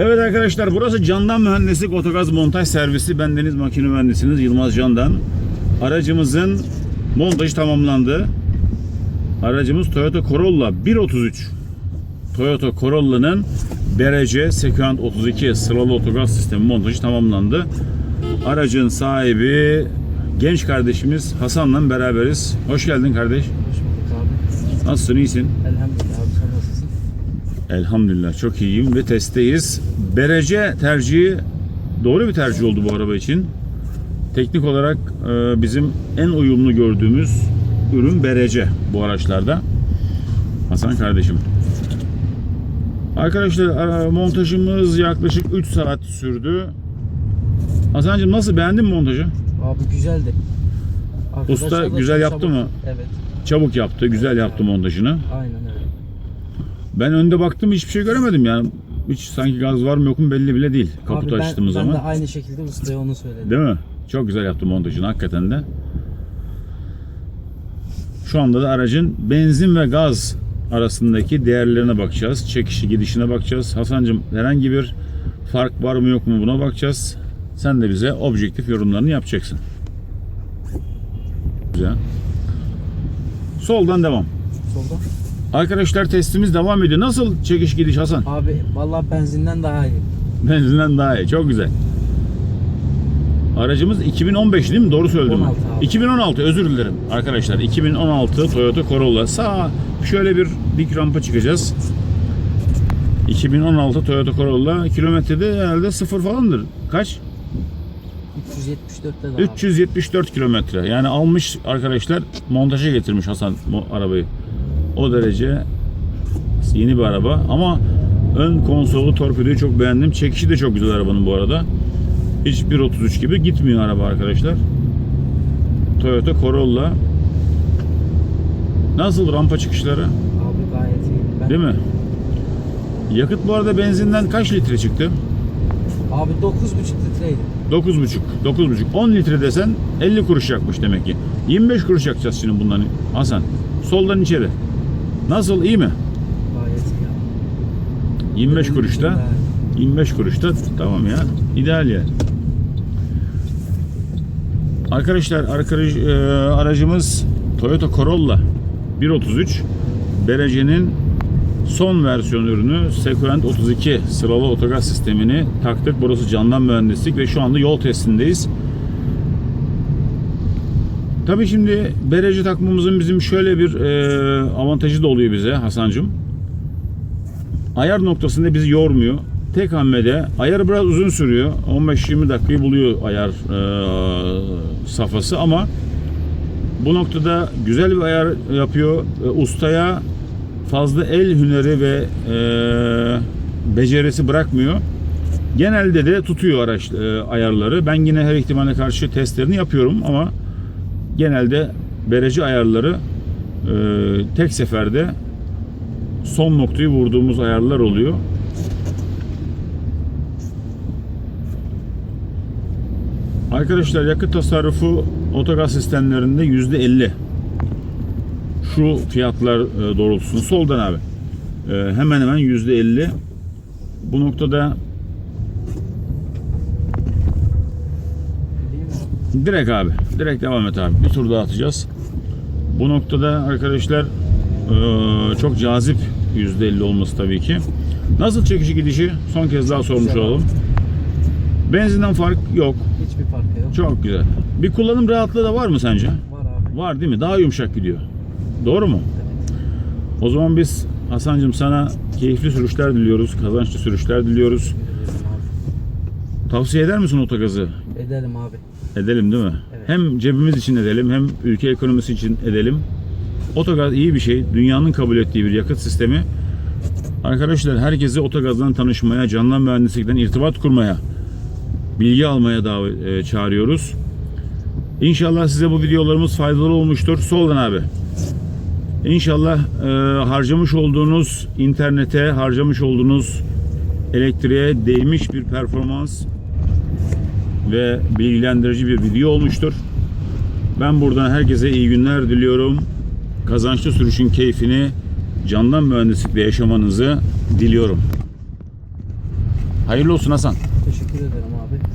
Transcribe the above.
Evet arkadaşlar burası Candan Mühendislik Otogaz Montaj Servisi. Ben Deniz Makine Mühendisiniz Yılmaz Candan. Aracımızın montajı tamamlandı. Aracımız Toyota Corolla 1.33. Toyota Corolla'nın derece Sequent 32 sıralı otogaz sistemi montajı tamamlandı. Aracın sahibi genç kardeşimiz Hasan'la beraberiz. Hoş geldin kardeş. Hoş bulduk abi. Nasılsın? iyisin? Elhamdülillah? Elhamdülillah çok iyiyim ve testteyiz. Berece tercihi doğru bir tercih oldu bu araba için. Teknik olarak e, bizim en uyumlu gördüğümüz ürün Berece bu araçlarda. Hasan kardeşim. Arkadaşlar montajımız yaklaşık 3 saat sürdü. Hasan'cığım nasıl beğendin mi montajı? Abi güzeldi. Usta Arkadaşlar da güzel yaptı çabuk- mı? Evet. Çabuk yaptı, güzel yaptı montajını. Aynen öyle. Ben önde baktım hiçbir şey göremedim yani. Hiç sanki gaz var mı yok mu belli bile değil. Kaputu abi ben, açtığımız ben zaman. de aynı şekilde ustaya onu söyledim. Değil mi? Çok güzel yaptı montajını hakikaten de. Şu anda da aracın benzin ve gaz arasındaki değerlerine bakacağız. Çekişi gidişine bakacağız. Hasan'cığım herhangi bir fark var mı yok mu buna bakacağız. Sen de bize objektif yorumlarını yapacaksın. Güzel. Soldan devam. Solda. Arkadaşlar testimiz devam ediyor. Nasıl çekiş gidiş Hasan? Abi vallahi benzinden daha iyi. Benzinden daha iyi. Çok güzel. Aracımız 2015 değil mi? Doğru söyledim. 16 abi. 2016 özür dilerim arkadaşlar. 2016 Toyota Corolla. Sağ şöyle bir dik rampa çıkacağız. 2016 Toyota Corolla kilometrede herhalde sıfır falandır. Kaç? 374'te de abi. 374 kilometre. Yani almış arkadaşlar montaja getirmiş Hasan bu arabayı. O derece yeni bir araba ama ön konsolu torpidoyu çok beğendim. Çekişi de çok güzel arabanın bu arada. Hiç 1.33 gibi gitmiyor araba arkadaşlar. Toyota Corolla. Nasıl rampa çıkışları? Abi gayet iyi. Ben, Değil mi? Yakıt bu arada benzinden kaç litre çıktı? Abi 9,5 litreydi. 9,5. 9,5. 10 litre desen 50 kuruş yakmış demek ki. 25 kuruş yakacağız şimdi bundan Hasan. Soldan içeri. Nasıl iyi mi? Gayet iyi abi. 25 Benim kuruşta. için daha iyi. 25 kuruşta tamam ya. İdeal yani. Arkadaşlar arkadaş, e, aracımız Toyota Corolla 1.33 derecenin son versiyon ürünü Sequent 32 sıralı otogaz sistemini taktık. Burası candan mühendislik ve şu anda yol testindeyiz. Tabii şimdi berece takmamızın bizim şöyle bir e, avantajı da oluyor bize Hasancığım. Ayar noktasında bizi yormuyor. Tek hamlede ayarı biraz uzun sürüyor. 15-20 dakikayı buluyor ayar e, safhası ama bu noktada güzel bir ayar yapıyor. E, ustaya fazla el hüneri ve e, becerisi bırakmıyor. Genelde de tutuyor araç e, ayarları. Ben yine her ihtimale karşı testlerini yapıyorum ama genelde bereci ayarları e, tek seferde son noktayı vurduğumuz ayarlar oluyor. Arkadaşlar yakıt tasarrufu otogaz sistemlerinde %50. Şu fiyatlar e, doğrultusunda soldan abi. E, Hemen hemen %50. Bu noktada Değil mi abi? Direkt abi. Direkt devam et abi. Bir tur daha atacağız. Bu noktada arkadaşlar çok cazip %50 olması tabii ki. Nasıl çekişi gidişi? Son kez daha sormuş güzel olalım. Benzinden fark yok. Hiçbir farkı yok. Çok güzel. Bir kullanım rahatlığı da var mı sence? Var abi. Var değil mi? Daha yumuşak gidiyor. Doğru mu? O zaman biz Hasan'cığım sana keyifli sürüşler diliyoruz. Kazançlı sürüşler diliyoruz. Tavsiye eder misin otogazı? Edelim abi. Edelim değil mi? Evet. Hem cebimiz için edelim hem ülke ekonomisi için edelim. Otogaz iyi bir şey. Dünyanın kabul ettiği bir yakıt sistemi. Arkadaşlar herkesi otogazdan tanışmaya, canlı mühendislikten irtibat kurmaya, bilgi almaya davet e, çağırıyoruz. İnşallah size bu videolarımız faydalı olmuştur. Soldan abi. İnşallah e, harcamış olduğunuz internete, harcamış olduğunuz elektriğe değmiş bir performans ve bilgilendirici bir video olmuştur. Ben buradan herkese iyi günler diliyorum. Kazançlı sürüşün keyfini candan mühendislikle yaşamanızı diliyorum. Hayırlı olsun Hasan. Teşekkür ederim abi.